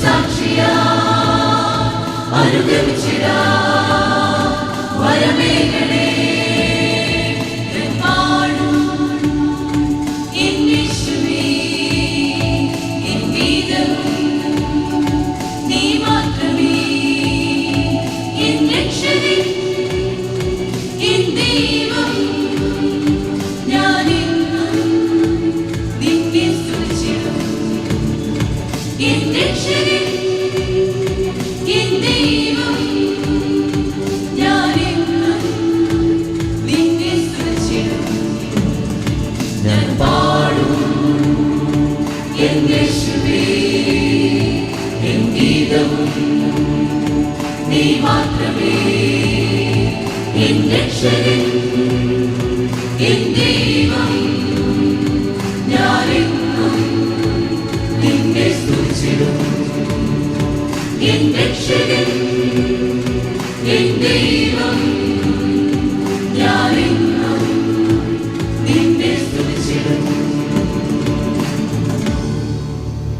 സാക്ഷിയാ ജീവിതം നീ മാത്രമേ എന്റെ ശരൻ ദൈവം ഞാനെന്നും നിന്നെ സ്തുതിച്ചിടും എന്റെ ശരൻ എന്റെ